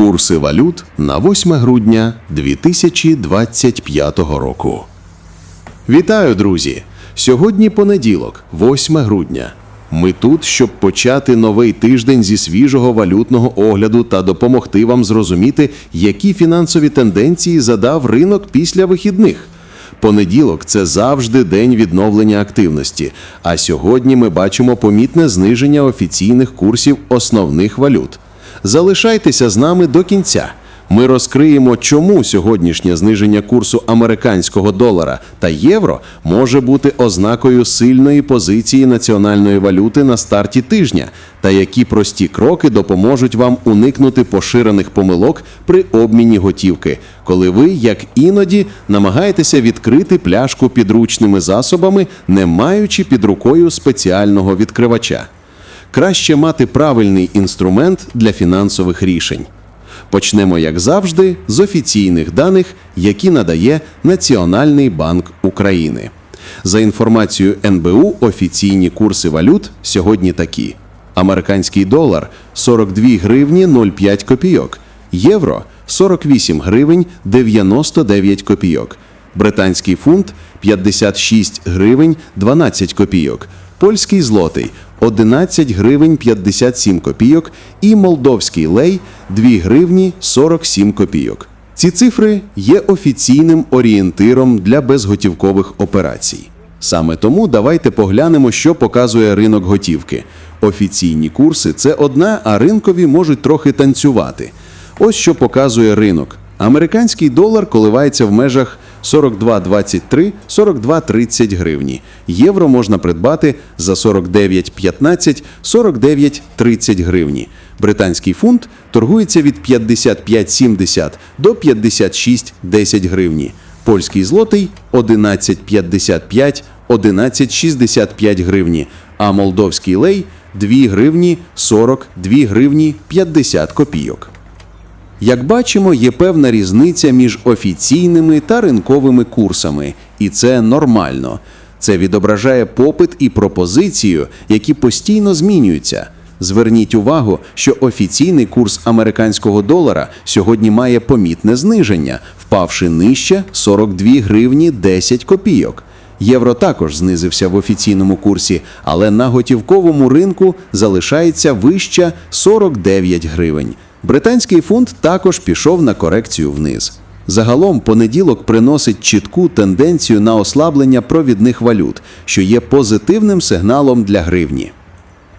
Курси валют на 8 грудня 2025 року. Вітаю, друзі! Сьогодні понеділок, 8 грудня. Ми тут, щоб почати новий тиждень зі свіжого валютного огляду та допомогти вам зрозуміти, які фінансові тенденції задав ринок після вихідних. Понеділок це завжди день відновлення активності. А сьогодні ми бачимо помітне зниження офіційних курсів основних валют. Залишайтеся з нами до кінця. Ми розкриємо, чому сьогоднішнє зниження курсу американського долара та євро може бути ознакою сильної позиції національної валюти на старті тижня, та які прості кроки допоможуть вам уникнути поширених помилок при обміні готівки, коли ви, як іноді, намагаєтеся відкрити пляшку підручними засобами, не маючи під рукою спеціального відкривача. Краще мати правильний інструмент для фінансових рішень. Почнемо, як завжди, з офіційних даних, які надає Національний банк України. За інформацією НБУ, офіційні курси валют сьогодні такі: американський долар 42 гривні 05 копійок, євро 48 гривень 99 копійок, британський фунт 56 гривень 12 копійок, польський злотий 11 гривень 57 копійок і молдовський лей 2 гривні 47 копійок. Ці цифри є офіційним орієнтиром для безготівкових операцій. Саме тому давайте поглянемо, що показує ринок готівки. Офіційні курси це одна, а ринкові можуть трохи танцювати. Ось що показує ринок. Американський долар коливається в межах 42,23 42,30 гривні. Євро можна придбати за 49,15 49,30 гривні. Британський фунт торгується від 55,70 до 56,10 гривні. Польський злотий 11,55 11,65 гривні, а молдовський лей 2 гривні 40 2 гривні 50 копійок. Як бачимо, є певна різниця між офіційними та ринковими курсами, і це нормально. Це відображає попит і пропозицію, які постійно змінюються. Зверніть увагу, що офіційний курс американського долара сьогодні має помітне зниження, впавши нижче 42 гривні 10 копійок. Євро також знизився в офіційному курсі, але на готівковому ринку залишається вище 49 гривень. Британський фунт також пішов на корекцію вниз. Загалом понеділок приносить чітку тенденцію на ослаблення провідних валют, що є позитивним сигналом для гривні.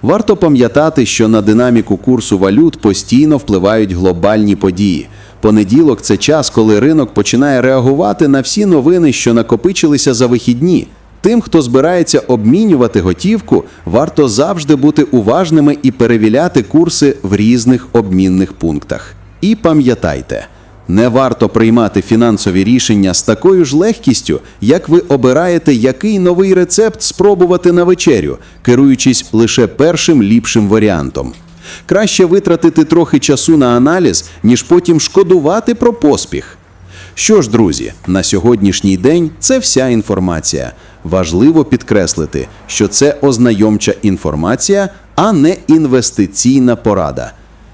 Варто пам'ятати, що на динаміку курсу валют постійно впливають глобальні події. Понеділок це час, коли ринок починає реагувати на всі новини, що накопичилися за вихідні. Тим, хто збирається обмінювати готівку, варто завжди бути уважними і перевіряти курси в різних обмінних пунктах. І пам'ятайте, не варто приймати фінансові рішення з такою ж легкістю, як ви обираєте, який новий рецепт спробувати на вечерю, керуючись лише першим ліпшим варіантом. Краще витратити трохи часу на аналіз, ніж потім шкодувати про поспіх. Що ж, друзі, на сьогоднішній день це вся інформація. Важливо підкреслити, що це ознайомча інформація, а не інвестиційна порада.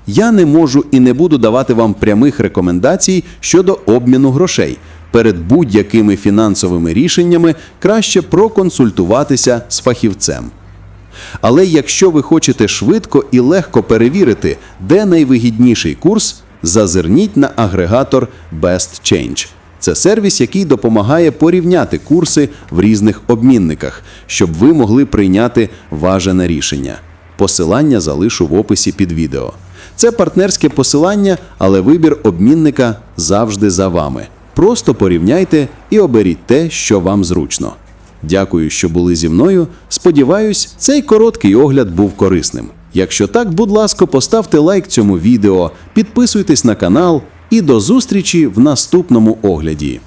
Я не можу і не буду давати вам прямих рекомендацій щодо обміну грошей. Перед будь-якими фінансовими рішеннями краще проконсультуватися з фахівцем. Але якщо ви хочете швидко і легко перевірити, де найвигідніший курс, зазирніть на агрегатор Best Change. Це сервіс, який допомагає порівняти курси в різних обмінниках, щоб ви могли прийняти важене рішення. Посилання залишу в описі під відео. Це партнерське посилання, але вибір обмінника завжди за вами. Просто порівняйте і оберіть те, що вам зручно. Дякую, що були зі мною. Сподіваюсь, цей короткий огляд був корисним. Якщо так, будь ласка, поставте лайк цьому відео, підписуйтесь на канал і до зустрічі в наступному огляді.